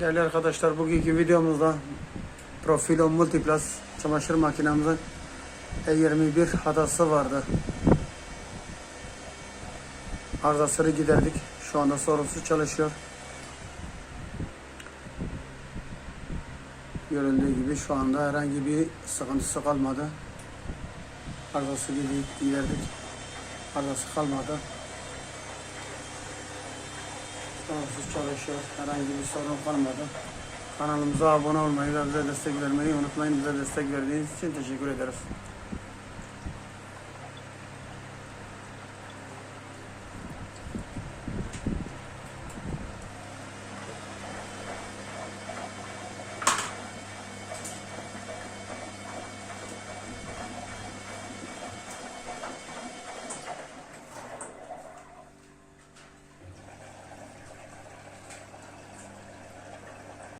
Değerli arkadaşlar bugünkü videomuzda Profilo Multiplus çamaşır makinemizin E21 hatası vardı. Arızasını giderdik. Şu anda sorunsuz çalışıyor. Görüldüğü gibi şu anda herhangi bir sıkıntısı kalmadı. Arızası giderdik. Arızası kalmadı. Sorunsuz çalışıyor. Herhangi bir sorun kalmadı. Kanalımıza abone olmayı ve bize destek vermeyi unutmayın. Bize destek verdiğiniz için teşekkür ederiz.